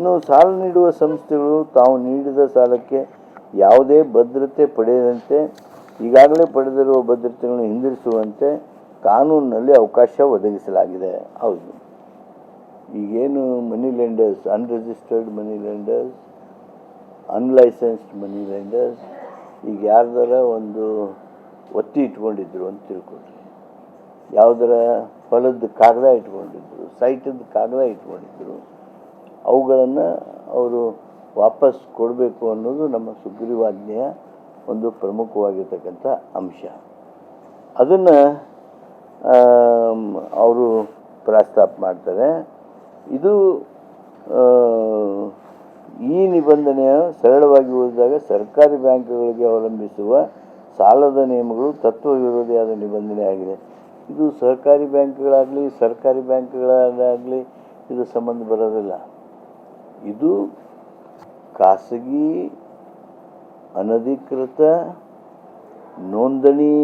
ಇನ್ನು ಸಾಲ ನೀಡುವ ಸಂಸ್ಥೆಗಳು ತಾವು ನೀಡಿದ ಸಾಲಕ್ಕೆ ಯಾವುದೇ ಭದ್ರತೆ ಪಡೆಯದಂತೆ, ಈಗಾಗಲೇ ಪಡೆದಿರುವ ಭದ್ರತೆಗಳನ್ನು ಹಿಂದಿರಿಸುವಂತೆ ಕಾನೂನಿನಲ್ಲಿ ಅವಕಾಶ ಒದಗಿಸಲಾಗಿದೆ. ಹೌದು. ಈಗೇನು money lenders unregistered money lenders unlicensed money lenders ಈಗ ಯಾರ್ದಾರ ಒಂದು ಒತ್ತಿ ಇಟ್ಕೊಂಡಿದ್ರು ಅಂತ ತಿಳ್ಕೊಳ್ರಿ. ಯಾವುದರ ಹೊಲದ ಕಾಗದ ಇಟ್ಕೊಂಡಿದ್ರು ಸೈಟದ ಕಾಗದ ಇಟ್ಕೊಂಡಿದ್ರು. ಅವುಗಳನ್ನು ಅವರು ವಾಪಸ್ ಕೊಡಬೇಕು ಅನ್ನೋದು ನಮ್ಮ ಸುಗ್ರೀವಾಜ್ಞೆಯ ಒಂದು ಪ್ರಮುಖವಾಗಿರ್ತಕ್ಕಂಥ ಅಂಶ. ಅದನ್ನು ಅವರು ಪ್ರಸ್ತಾಪ ಮಾಡ್ತಾರೆ. ಇದು ಈ ನಿಬಂಧನೆಯ ಸರಳವಾಗಿ ಓದಿದಾಗ ಸರ್ಕಾರಿ ಬ್ಯಾಂಕ್ಗಳಿಗೆ ಅವಲಂಬಿಸುವ ಸಾಲದ ನಿಯಮಗಳು ತತ್ವ ವಿರೋಧಿಯಾದ ನಿಬಂಧನೆ ಆಗಿದೆ. ಇದು ಸಹಕಾರಿ ಬ್ಯಾಂಕ್ಗಳಾಗಲಿ, ಸರ್ಕಾರಿ ಬ್ಯಾಂಕ್ಗಳಾಗಲಿ ಇದು ಸಂಬಂಧ ಬರೋದಿಲ್ಲ. ಇದು ಖಾಸಗಿ ಅನಧಿಕೃತ ನೋಂದಣಿ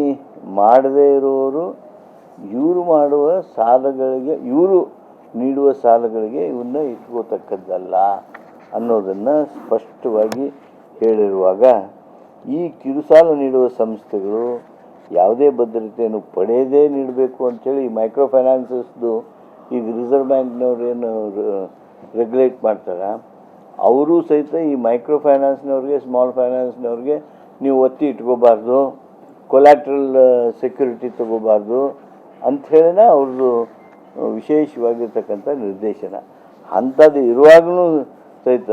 ಮಾಡದೇ ಇರುವವರು ಇವರು ಮಾಡುವ ಸಾಲಗಳಿಗೆ, ಇವರು ನೀಡುವ ಸಾಲಗಳಿಗೆ ಇವನ್ನ ಇಟ್ಕೋತಕ್ಕದ್ದಲ್ಲ ಅನ್ನೋದನ್ನು ಸ್ಪಷ್ಟವಾಗಿ ಹೇಳಿರುವಾಗ, ಈ ಕಿರುಸಾಲ ನೀಡುವ ಸಂಸ್ಥೆಗಳು ಯಾವುದೇ ಭದ್ರತೆಯನ್ನು ಪಡೆಯದೇ ನೀಡಬೇಕು ಅಂಥೇಳಿ ಮೈಕ್ರೋ ಫೈನಾನ್ಸಸ್ದು ಈಗ ರಿಸರ್ವ್ ಬ್ಯಾಂಕ್ನವ್ರು ಏನು ರೆಗ್ಯುಲೇಟ್ ಮಾಡ್ತಾರೆ. ಅವರು ಸಹಿತ ಈ ಮೈಕ್ರೋ ಫೈನಾನ್ಸ್ನವ್ರಿಗೆ ಸ್ಮಾಲ್ ಫೈನಾನ್ಸ್ನವ್ರಿಗೆ ನೀವು ಒತ್ತಿ ಇಟ್ಕೋಬಾರ್ದು ಕೊಲ್ಯಾಟ್ರಲ್ ಸೆಕ್ಯೂರಿಟಿ ತಗೋಬಾರ್ದು ಅಂಥೇಳಿನ ಅವ್ರದ್ದು ವಿಶೇಷವಾಗಿರ್ತಕ್ಕಂಥ ನಿರ್ದೇಶನ. ಅಂಥದ್ದು ಇರುವಾಗಲೂ ಸಹಿತ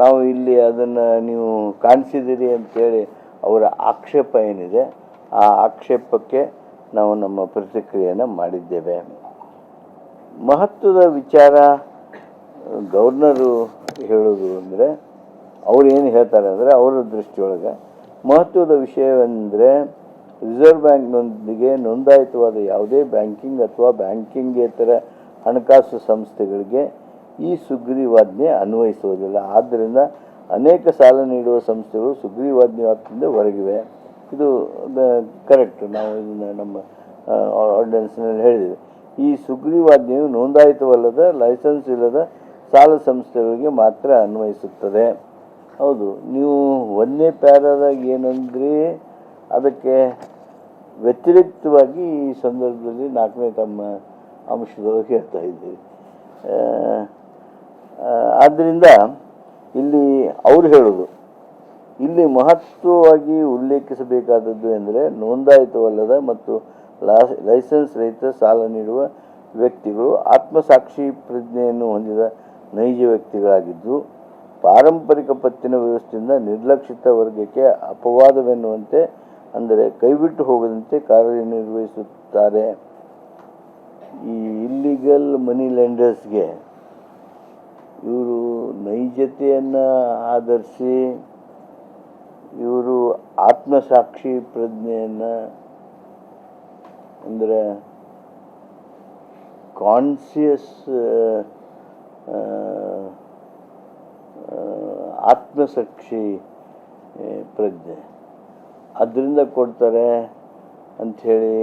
ನಾವು ಇಲ್ಲಿ ಅದನ್ನು ನೀವು ಕಾಣಿಸಿದಿರಿ ಅಂಥೇಳಿ ಅವರ ಆಕ್ಷೇಪ ಏನಿದೆ, ಆ ಆಕ್ಷೇಪಕ್ಕೆ ನಾವು ನಮ್ಮ ಪ್ರತಿಕ್ರಿಯೆಯನ್ನು ಮಾಡಿದ್ದೇವೆ. ಮಹತ್ವದ ವಿಚಾರ ಗವರ್ನರು ಹೇಳೋದು ಅಂದರೆ, ಅವ್ರು ಏನು ಹೇಳ್ತಾರೆ ಅಂದರೆ, ಅವರ ದೃಷ್ಟಿಯೊಳಗೆ ಮಹತ್ವದ ವಿಷಯವೆಂದರೆ, ರಿಸರ್ವ್ ಬ್ಯಾಂಕ್ನೊಂದಿಗೆ ನೋಂದಾಯಿತವಾದ ಯಾವುದೇ ಬ್ಯಾಂಕಿಂಗ್ ಅಥವಾ ಬ್ಯಾಂಕಿಂಗೇತರ ಹಣಕಾಸು ಸಂಸ್ಥೆಗಳಿಗೆ ಈ ಸುಗ್ರೀವಾಜ್ಞೆ ಅನ್ವಯಿಸುವುದಿಲ್ಲ. ಆದ್ದರಿಂದ ಅನೇಕ ಸಾಲ ನೀಡುವ ಸಂಸ್ಥೆಗಳು ಸುಗ್ರೀವಾಜ್ಞೆ ವ್ಯಾಪ್ತಿಯಿಂದ ಹೊರಗಿವೆ. ಇದು ಕರೆಕ್ಟ್ ನಾವು ಇದನ್ನು ನಮ್ಮ ಆರ್ಡಿನೆನ್ಸ್ನಲ್ಲಿ ಹೇಳಿದ್ದೀವಿ. ಈ ಸುಗ್ರೀವಾಜ್ಞೆಯು ನೋಂದಾಯಿತವಲ್ಲದ, ಲೈಸೆನ್ಸ್ ಇಲ್ಲದ ಸಾಲ ಸಂಸ್ಥೆಗಳಿಗೆ ಮಾತ್ರ ಅನ್ವಯಿಸುತ್ತದೆ. ಹೌದು, ನೀವು ಒಂದನೇ ಪ್ಯಾರಾದಾಗ ಏನಂದ್ರಿ? ಅದಕ್ಕೆ ವ್ಯತಿರಿಕ್ತವಾಗಿ ಈ ಸಂದರ್ಭದಲ್ಲಿ ನಾಲ್ಕನೇ ತಮ್ಮ ಅಂಶದೊಳಗೆ ಹೇಳ್ತಾ ಇದ್ದೀವಿ ಆದ್ದರಿಂದ ಇಲ್ಲಿ ಅವರು ಹೇಳೋದು, ಇಲ್ಲಿ ಮಹತ್ವವಾಗಿ ಉಲ್ಲೇಖಿಸಬೇಕಾದದ್ದು ಎಂದರೆ ನೋಂದಾಯಿತವಲ್ಲದ ಮತ್ತು ಲೈಸೆನ್ಸ್ ರಹಿತ ಸಾಲ ನೀಡುವ ವ್ಯಕ್ತಿಗಳು ಆತ್ಮಸಾಕ್ಷಿ ಪ್ರಜ್ಞೆಯನ್ನು ಹೊಂದಿದ ನೈಜ ವ್ಯಕ್ತಿಗಳಾಗಿದ್ದು ಪಾರಂಪರಿಕ ಪತ್ತಿನ ವ್ಯವಸ್ಥೆಯಿಂದ ನಿರ್ಲಕ್ಷಿತ ವರ್ಗಕ್ಕೆ ಅಪವಾದವೆನ್ನುವಂತೆ, ಅಂದರೆ ಕೈಬಿಟ್ಟು ಹೋಗದಂತೆ ಕಾರ್ಯನಿರ್ವಹಿಸುತ್ತಾರೆ ಈ ಇಲ್ಲಿಗಲ್ ಮನಿ ಲೆಂಡರ್ಸ್ಗೆ ಇವರು ನೈಜತೆಯನ್ನು ಆಧರಿಸಿ, ಇವರು ಆತ್ಮಸಾಕ್ಷಿ ಪ್ರಜ್ಞೆಯನ್ನು, ಅಂದರೆ ಕಾನ್ಸಿಯಸ್ ಆತ್ಮಸಾಕ್ಷಿ ಪ್ರಜ್ಞೆ. ಅದರಿಂದ ಕೊಡ್ತಾರೆ ಅಂಥೇಳಿ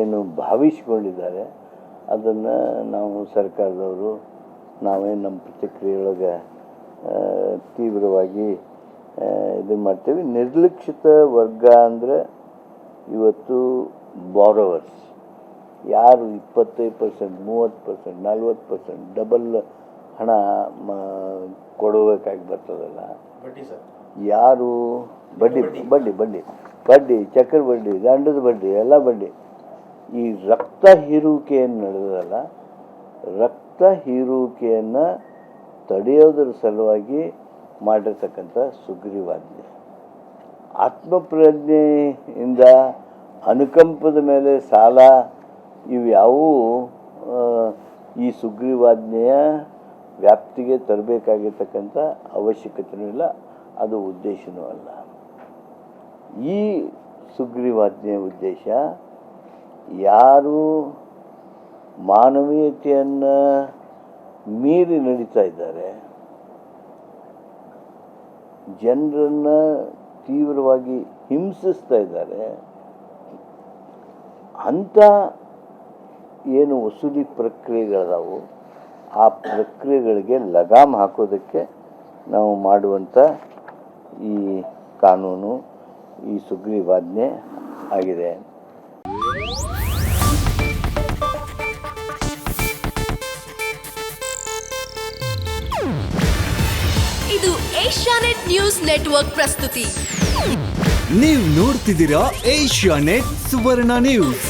ಏನು ಭಾವಿಸ್ಕೊಂಡಿದ್ದಾರೆ. ಅದನ್ನು ನಾವು ಸರ್ಕಾರದವರು, ನಾವೇ ನಮ್ಮ ಪ್ರತಿಕ್ರಿಯೆಯೊಳಗೆ ತೀವ್ರವಾಗಿ ಇದು ಮಾಡ್ತೀವಿ. ನಿರ್ಲಕ್ಷಿತ ವರ್ಗ ಅಂದರೆ ಇವತ್ತು ಬಾರೋವರ್ಸ್ ಯಾರು ಇಪ್ಪತ್ತೈದು ಪರ್ಸೆಂಟ್ ಮೂವತ್ತು ಪರ್ಸೆಂಟ್ ನಲ್ವತ್ತು ಪರ್ಸೆಂಟ್ ಡಬಲ್ ಹಣ ಮ ಕೊಡಬೇಕಾಗಿ ಬರ್ತದಲ್ಲ? ಯಾರು? ಬಡ್ಡಿ. ಬಡ್ಡಿ ಬಡ್ಡಿ. ಬಡ್ಡಿ ಚಕ್ರ ಬಡ್ಡಿ ದಂಡದ ಬಡ್ಡಿ ಎಲ್ಲ ಬಡ್ಡಿ. ಈ ರಕ್ತ ಹೀರುವಿಕೆಯನ್ನು ನಡೆದಲ್ಲ ರಕ್ತ ಹೀರುವಿಕೆಯನ್ನು ತಡೆಯೋದ್ರ ಸಲುವಾಗಿ ಮಾಡಿರ್ತಕ್ಕಂಥ ಸುಗ್ರೀವಾಜ್ಞೆ. ಆತ್ಮಪ್ರಜ್ಞೆಯಿಂದ ಅನುಕಂಪದ ಮೇಲೆ ಸಾಲ ಇವು ಯಾವುವು? ಈ ಸುಗ್ರೀವಾಜ್ಞೆಯ ವ್ಯಾಪ್ತಿಗೆ ತರಬೇಕಾಗಿರ್ತಕ್ಕಂಥ ಅವಶ್ಯಕತೆಯೂ ಇಲ್ಲ, ಅದು ಉದ್ದೇಶವೂ ಅಲ್ಲ. ಈ ಸುಗ್ರೀವಾಜ್ಞೆಯ ಉದ್ದೇಶ, ಯಾರು ಮಾನವೀಯತೆಯನ್ನು ಮೀರಿ ನಡೀತಾ ಇದ್ದಾರೆ, ಜನರನ್ನು ತೀವ್ರವಾಗಿ ಹಿಂಸಿಸ್ತಾ ಇದ್ದಾರೆ, ಅಂಥ ಏನು ವಸೂಲಿ ಪ್ರಕ್ರಿಯೆಗಳಿದಾವು ಆ ಪ್ರಕ್ರಿಯೆಗಳಿಗೆ ಲಗಾಮ್ ಹಾಕೋದಕ್ಕೆ ನಾವು ಮಾಡುವಂಥ ಈ ಕಾನೂನು ಈ ಸುಗ್ರೀವಾಜ್ಞೆ ಆಗಿದೆ. ಇದು ಏಷ್ಯಾನೆಟ್ ನ್ಯೂಸ್ ನೆಟ್ವರ್ಕ್ ಪ್ರಸ್ತುತಿ. ನೀವು ನೋಡ್ತಿದ್ದೀರಾ ಏಷ್ಯಾ ನೆಟ್ ಸುವರ್ಣ ನ್ಯೂಸ್.